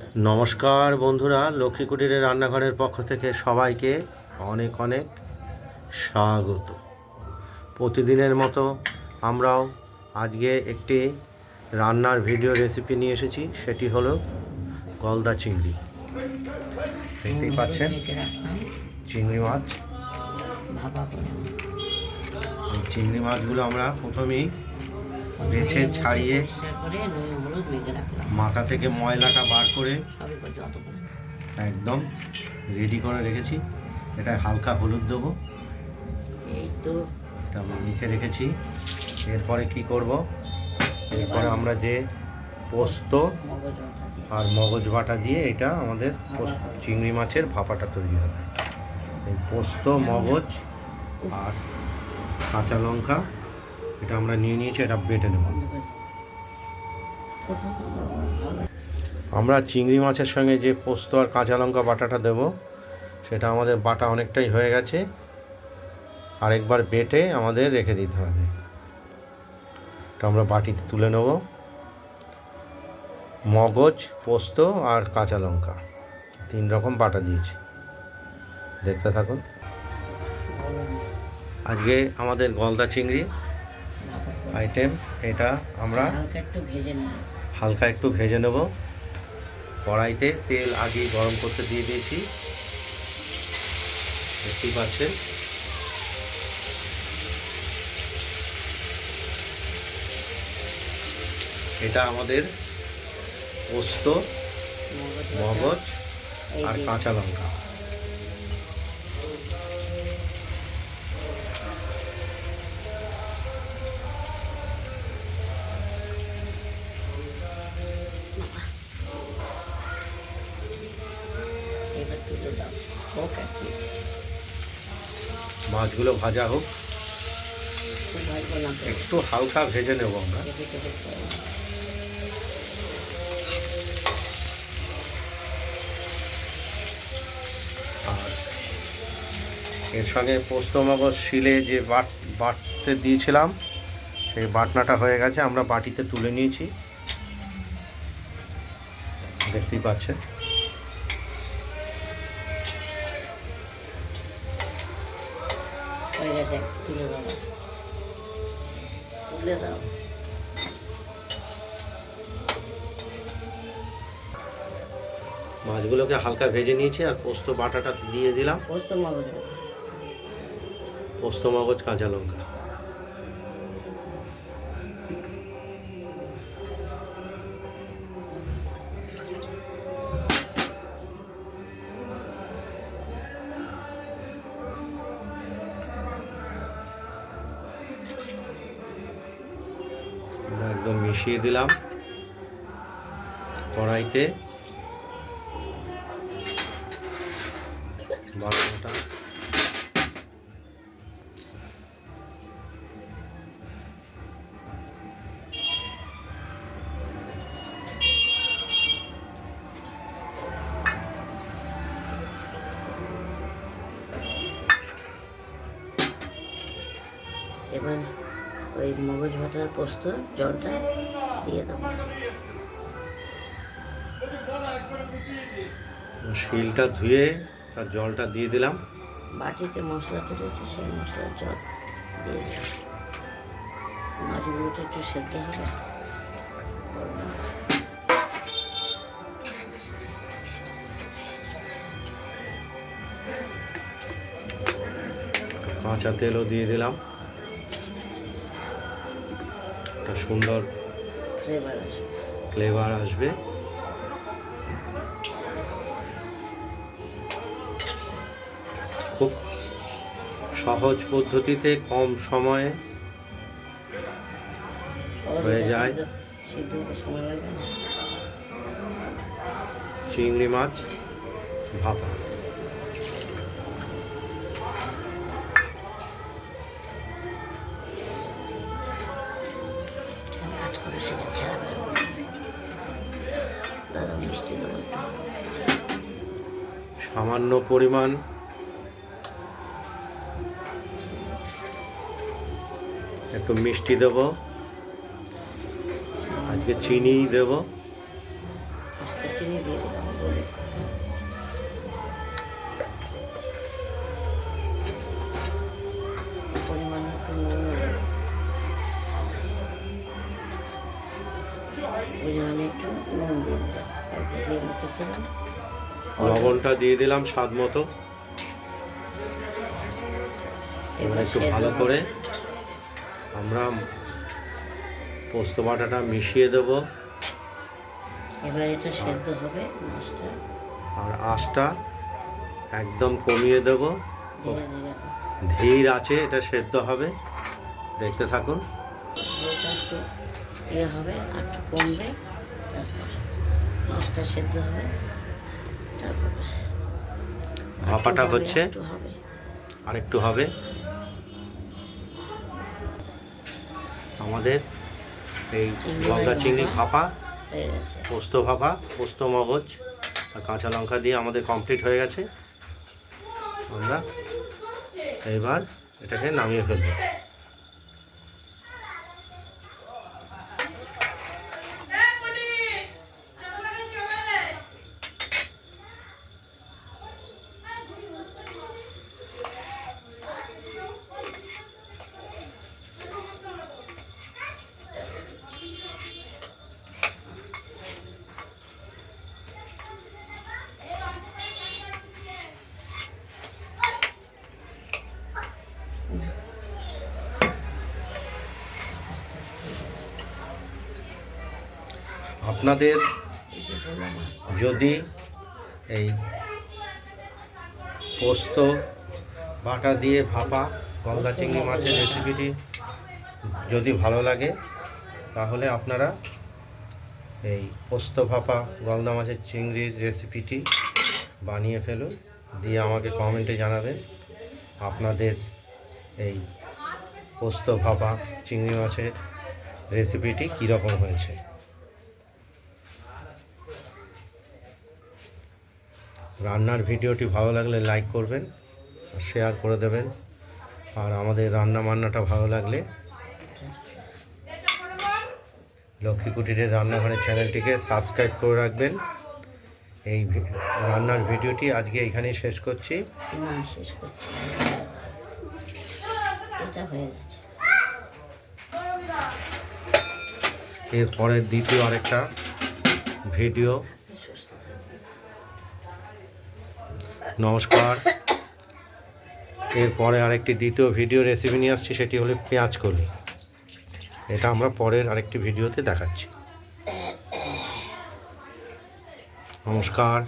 নমস্কার বন্ধুরা লক্ষ্মী কুটিরের রান্নাঘরের পক্ষ থেকে সবাইকে অনেক অনেক স্বাগত। প্রতিদিনের মতো আমরাও আজকে একটি রান্নার ভিডিও রেসিপি নিয়ে এসেছি সেটি হলো গলদা চিংড়ি। দেখতেই পাচ্ছেন চিংড়ি মাছ। চিংড়ি মাছগুলো আমরা প্রথমেই বেছে ছাড়িয়ে মাথা থেকে ময়লাটা বার করে একদম রেডি করে রেখেছি। এটা হালকা হলুদ দেবো। এটা লিখে রেখেছি। এরপরে কি করব? এরপরে আমরা যে পোস্ত আর মগজ বাটা দিয়ে এটা আমাদের পোস্ত- চিংড়ি মাছের ভাপাটা তৈরি হবে। এই পোস্ত মগজ আর কাঁচা লঙ্কা এটা আমরা নিয়ে নিয়েছি, এটা বেটে নেব। আমরা চিংড়ি মাছের সঙ্গে যে পোস্ত আর কাঁচা লঙ্কা বাটাটা দেব, সেটা আমাদের বাটা অনেকটাই হয়ে গেছে। আরেকবার বেটে আমাদের রেখে দিতে হবে। এটা আমরা বাটিতে তুলে নেব। মগজ, পোস্ত আর কাঁচা লঙ্কা, তিন রকম বাটা দিয়েছি। দেখতে থাকুন। আজকে আমাদের গলদা চিংড়ি। আইটেম এটা আমরা হালকা একটু ভেজে নেব। কড়াইতে তেল আগে গরম করতে দিয়ে দিয়েছি। দেখতেই পাচ্ছেন। এটা আমাদের পোস্ত মগজ আর কাঁচা লঙ্কা। মাছগুলো ভাজা হোক। একটু হালকা ভেজে নেব আমরা। আর এর সঙ্গে পোস্ত মগজ শিলে যে বাট বাটতে দিয়েছিলাম, সেই বাটনাটা হয়ে গেছে। আমরা বাটিতে তুলে নিয়েছি। দেখতেই পাচ্ছেন। তুলে দাও। তুলে দাও। মাছগুলোকে হালকা ভেজে নিয়েছি আর পোস্ত বাটাটা দিয়ে দিলাম। পোস্ত মগজ পোস্ত মগজ কাঁচা লঙ্কা। একদম মিশিয়ে দিলাম কড়াইতে। বাটাটা এবার ওই মগজ ভাটার পোস্ত জলটা দিয়ে দেবো। শিলটা ধুয়ে তার জলটা দিয়ে দিলাম। বাটিতে মশলাটা রয়েছে সেই মশলার জল দিয়ে দেবো মাছগুলোটা একটু সেদ্ধ হবে। কাঁচা তেলও দিয়ে দিলাম। সুন্দর ফ্লেভার আসবে। খুব সহজ পদ্ধতিতে কম সময়ে হয়ে যায়। চিংড়ি মাছ ভাপা। সামান্য পরিমাণ। একটু মিষ্টি দেব। আজকে চিনি দেব। লবণটা দিয়ে দিলাম স্বাদ মতো। এবার একটু ভালো করে। আমরা পোস্ত বাটাটা মিশিয়ে দেব। এবার এটা সেদ্ধ হবে মাছটা। আর আঁচটা একদম কমিয়ে দেব। ধীরে আছে এটা সেদ্ধ হবে। দেখতে থাকুন। ইয়ে হবে কমবে মাছটা সেদ্ধ হবে। ভাপাটা হচ্ছে আরেকটু হবে আর একটু হবে। আমাদের এই লঙ্কা চিংড়ি ভাপা। পোস্ত ভাপা পোস্ত মগজ আর কাঁচা লঙ্কা দিয়ে আমাদের কমপ্লিট হয়ে গেছে। আমরা এবার এটাকে নামিয়ে ফেলব। আপনাদের যদি এই পোস্ত বাটা দিয়ে ভাপা গলদা চিংড়ি মাছের রেসিপিটি যদি ভালো লাগে, তাহলে আপনারা এই পোস্ত ভাপা গলদা মাছের চিংড়ির রেসিপিটি বানিয়ে ফেলুন, দিয়ে আমাকে কমেন্টে জানাবেন আপনাদের এই পোস্ত ভাপা চিংড়ি মাছের রেসিপিটি কীরকম হয়েছে। রান্নার ভিডিওটি ভালো লাগলে লাইক করবেন শেয়ার করে দেবেন আর আমাদের রান্না বান্নাটা ভালো লাগলে লক্ষ্মী কুটিরের রান্নাঘরের চ্যানেলটিকে সাবস্ক্রাইব করে রাখবেন। এই রান্নার ভিডিওটি আজকে এখানেই শেষ করছি। না শেষ করছি এটা হয়ে গেছে। এরপরের দ্বিতীয় আরেকটা ভিডিও নমস্কার। এরপরে আরেকটি দ্বিতীয় ভিডিও রেসিপি নিয়ে আসছি, সেটি হলো পেঁয়াজ কলি। এটা আমরা পরের আরেকটি ভিডিওতে দেখাচ্ছি। নমস্কার।